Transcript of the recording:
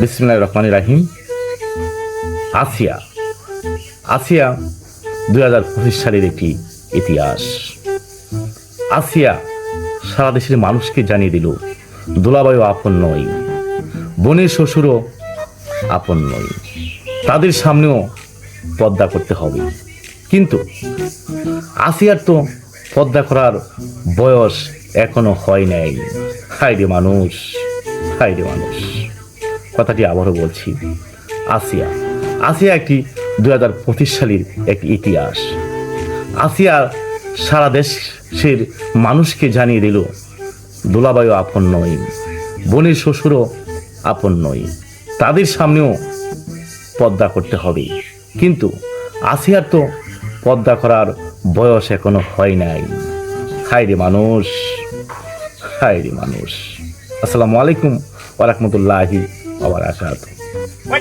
বিসমিল্লাহ রহমান রাহিম। আসিয়া আসিয়া দুই হাজার পঁচিশ সালের একটি ইতিহাস। আসিয়া সারা দেশের মানুষকে জানিয়ে দিল, দোলাবায়ু আপন নয় বোনের শ্বশুরও আপন নয় তাদের সামনেও পদ্মা করতে হবে। কিন্তু আসিয়ার তো পদ্মা করার বয়স এখনও হয় নাই। হাই রে মানুষ হাই রে মানুষ। কথাটি আবারও বলছি। আসিয়া আসিয়া একটি দু হাজার পঁচিশ সালের একটি ইতিহাস। আসিয়া সারা দেশের মানুষকে জানিয়ে দিল, দোলাবায়ু আপন নয় বোনের শ্বশুরও আপন নয় তাদের সামনেও পদ্মা করতে হবে। কিন্তু আসিয়ার তো পদ্মা করার বয়স এখনও হয় নাই। হাইরে মানুষ হাইরে মানুষ। আসসালামু আলাইকুম ওরহমতুল্লাহি Vamos a la chato. Voy